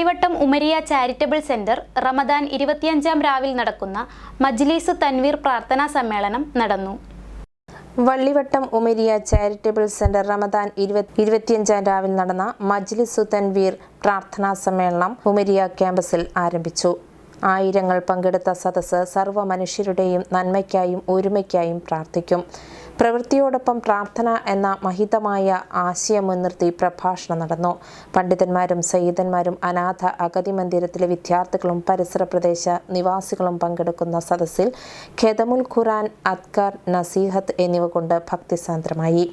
Vallivattam Umariya charitable centre Ramadan ഇരുപത്തിയഞ്ചാം രാവിൽ നടക്കുന്ന മജ്ലീസ് തൻവീർ പ്രാർത്ഥനാ സമ്മേളനം നടന്നു. വള്ളിവട്ടം ഉമരിയ ചാരിറ്റബിൾ സെന്റർ റമദാൻ ഇരുപത് ഇരുപത്തിയഞ്ചാം രാവിൽ നടന്ന മജ്ലിസു തൻവീർ പ്രാർത്ഥനാ സമ്മേളനം ഉമരിയ ക്യാമ്പസിൽ ആരംഭിച്ചു. ആയിരങ്ങൾ പങ്കെടുത്ത സദസ്സ് സർവ മനുഷ്യരുടെയും നന്മയ്ക്കായും ഒരുമയ്ക്കായും പ്രാർത്ഥിക്കും. പ്രവൃത്തിയോടൊപ്പം പ്രാർത്ഥന എന്ന മഹിതമായ ആശയം മുൻനിർത്തി പ്രഭാഷണം നടന്നു. പണ്ഡിതന്മാരും സയ്യിദന്മാരും അനാഥ അഗതി മന്ദിരത്തിലെ വിദ്യാർത്ഥികളും പരിസര പ്രദേശ നിവാസികളും പങ്കെടുക്കുന്ന സദസ്സിൽ ഖേദമുൽ ഖുറാൻ അത്കർ നസീഹത്ത് എന്നിവ കൊണ്ട് ഭക്തിസാന്ദ്രമായി.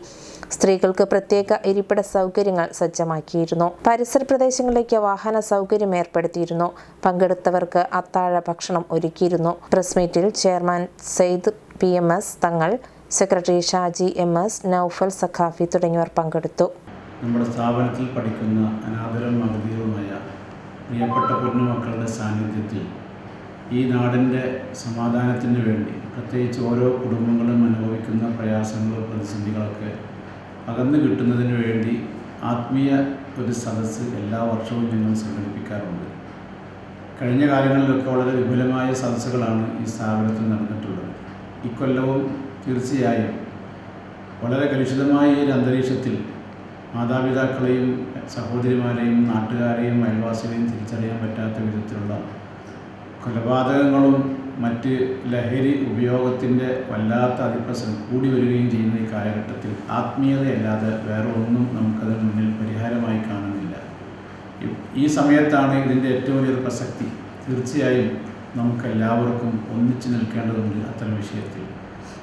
സ്ത്രീകൾക്ക് പ്രത്യേക ഇരിപ്പിട സൗകര്യങ്ങൾ സജ്ജമാക്കിയിരുന്നു. പരിസര പ്രദേശങ്ങളിലേക്ക് വാഹന സൗകര്യം ഏർപ്പെടുത്തിയിരുന്നു. പങ്കെടുത്തവർക്ക് അത്താഴ ഭക്ഷണം ഒരുക്കിയിരുന്നു. പ്രസ് മീറ്റിൽ chairman Syed P M S Thangal secretary Shaji M S Naufal Saqafi തുടങ്ങിയവർ പങ്കെടുത്തു. നമ്മുടെ സ്ഥാപനത്തിൽ പഠിക്കുന്ന അനാദരം അഗതികളുമായ പ്രിയപ്പെട്ട പൊന്നുമക്കളുടെ സാന്നിധ്യത്തിൽ ഈ നാടിന്റെ സമാധാനത്തിന് വേണ്ടി പ്രത്യേകിച്ച് ഓരോ കുടുംബങ്ങളും അനുഭവിക്കുന്ന പ്രയാസങ്ങളും പ്രതിസന്ധികളൊക്കെ അകന്നു കിട്ടുന്നതിന് വേണ്ടി ആത്മീയ ഒരു സദസ്സ് എല്ലാ വർഷവും ഞങ്ങൾ സംഘടിപ്പിക്കാറുണ്ട്. കഴിഞ്ഞ കാലങ്ങളിലൊക്കെ വളരെ വിപുലമായ സദസ്സുകളാണ് ഈ സ്ഥാപനത്തിൽ നടന്നിട്ടുള്ളത്. ഇക്കൊല്ലവും തീർച്ചയായും. വളരെ കലുഷിതമായ ഒരു അന്തരീക്ഷത്തിൽ മാതാപിതാക്കളെയും സഹോദരിമാരെയും നാട്ടുകാരെയും അയൽവാസികളെയും തിരിച്ചറിയാൻ പറ്റാത്ത വിധത്തിലുള്ള കൊലപാതകങ്ങളും മറ്റ് ലഹരി ഉപയോഗത്തിന്റെ വല്ലാത്ത അതിപ്രസരം കൂടി വരികയും ചെയ്യുന്ന ഈ കാലഘട്ടത്തിൽ ആത്മീയതയല്ലാതെ വേറെ ഒന്നും നമുക്കതിന് മുന്നിൽ പരിഹാരമായി കാണുന്നില്ല. ഈ സമയത്താണ് ഇതിന്റെ ഏറ്റവും വലിയൊരു പ്രസക്തി. തീർച്ചയായും നമുക്കെല്ലാവർക്കും ഒന്നിച്ചു നിൽക്കേണ്ടതുണ്ട് അത്തരം വിഷയത്തിൽ.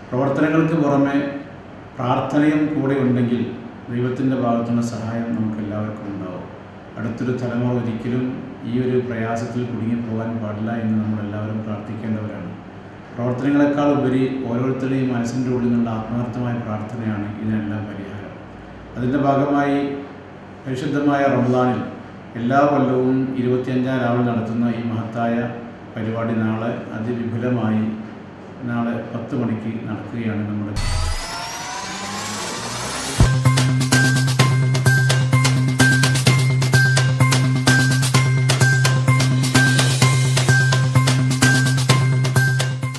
പ്രവർത്തനങ്ങൾക്ക് പുറമെ പ്രാർത്ഥനയും കൂടെ ഉണ്ടെങ്കിൽ ദൈവത്തിന്റെ ഭാഗത്തുനിന്ന് സഹായം നമുക്ക് എല്ലാവർക്കും ഉണ്ടാവും. അടുത്തൊരു തലമുറ ഒരിക്കലും ഈ ഒരു പ്രയാസത്തിൽ കുടുങ്ങിപ്പോകാൻ പാടില്ല എന്ന് നമ്മൾ എല്ലാവരും പ്രാർത്ഥിക്കേണ്ടവരാണ്. പ്രവർത്തനങ്ങളെക്കാൾ ഉപരി ഓരോരുത്തരുടെയും മനസ്സിന്റെ ഉള്ളിൽ നിന്നുള്ള ആത്മാർത്ഥമായ പ്രാർത്ഥനയാണ് ഇതിനെല്ലാം പരിഹാരം. അതിന്റെ ഭാഗമായി പരിശുദ്ധമായ റംസാനിൽ എല്ലാ കൊല്ലവും ഇരുപത്തിയഞ്ചാം രാവിലെ നടത്തുന്ന ഈ മഹത്തായ പരിപാടി നാളെ അതിവിപുലമായി നാളെ പത്ത് മണിക്ക് നടക്കുകയാണ് നമ്മുടെ